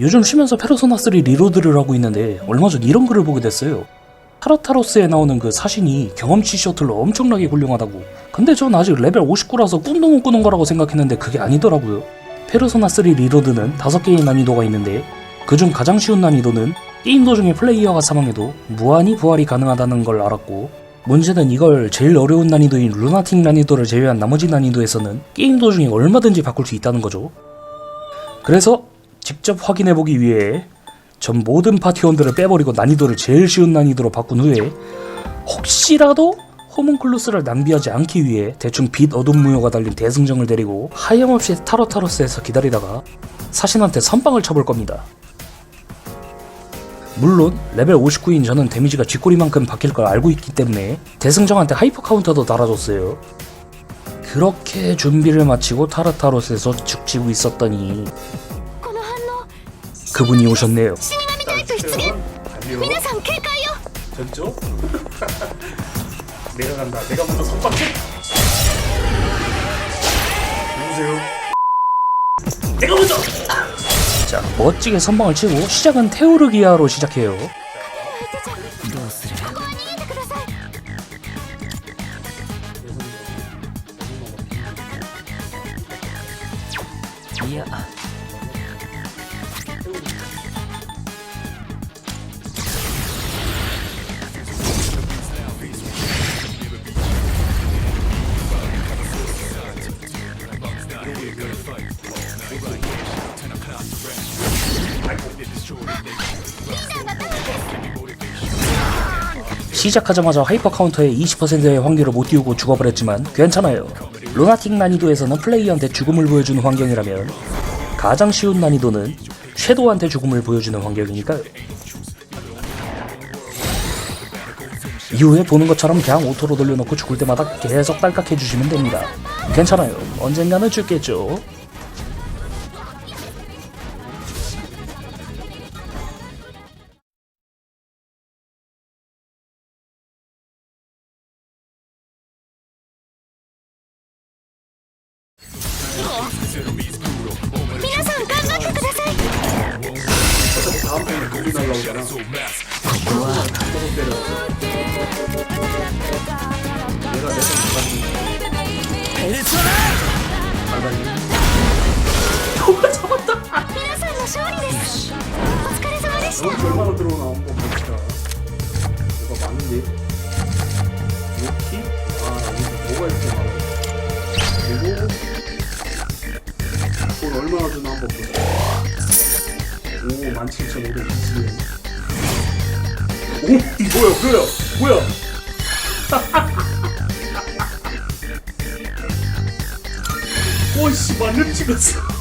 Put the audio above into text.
요즘 쉬면서 페르소나 3 리로드를 하고 있는데 얼마 전 이런 글을 보게 됐어요. 타르타로스에 나오는 그 사신이 경험치 셔틀로 엄청나게 훌륭하다고. 근데 전 아직 레벨 59라서 꿈도 못 꾸는 거라고 생각했는데 그게 아니더라고요. 페르소나 3 리로드는 5개의 난이도가 있는데 그중 가장 쉬운 난이도는 게임 도중에 플레이어가 사망해도 무한히 부활이 가능하다는 걸 알았고 문제는 이걸 제일 어려운 난이도인 루나틱 난이도를 제외한 나머지 난이도에서는 게임 도중에 얼마든지 바꿀 수 있다는 거죠. 그래서 직접 확인해보기 위해 전 모든 파티원들을 빼버리고 난이도를 제일 쉬운 난이도로 바꾼 후에 혹시라도 호문클루스를 낭비하지 않기 위해 대충 빛 어둠 무효가 달린 대승정을 데리고 하염없이 타로타로스에서 기다리다가 사신한테 선빵을 쳐볼 겁니다. 물론 레벨 59인 저는 데미지가 쥐꼬리만큼 바뀔 걸 알고 있기 때문에 대승정한테 하이퍼 카운터도 달아줬어요. 그렇게 준비를 마치고 타르타로스에서 죽치고 있었더니 그분이 오셨네요. 신이나미 데이트 내가 간다. 내가 먼저 선박해. 누구세요? 내가 먼저. 자 멋지게 선방을 치고 시작은 테오르기아로 시작해요. 시작하자마자 하이퍼 카운터에 20%의 확률을 못 띄우고 죽어버렸지만 괜찮아요. 루나틱 난이도에서는 플레이어한테 죽음을 보여주는 환경이라면 가장 쉬운 난이도는 섀도우한테 죽음을 보여주는 환경이니까요. 이후에 보는 것처럼 그냥 오토로 돌려놓고 죽을 때마다 계속 딸깍 해 주시면 됩니다. 괜찮아요. 언젠가는 죽겠죠. 때렸어 얘가 내가 못갔는데 정말 잡았다 너무 어, 결과로 들어오나 한번 봅시다 뭐가 많은데? 이렇게? 아 여기 뭐가 이렇게 많아? 그리고 돈 얼마나 주나 한번 보자. 오 17,520원 오, 뭐야, 뭐야, 뭐야? 오씨, 만렙 찍었어.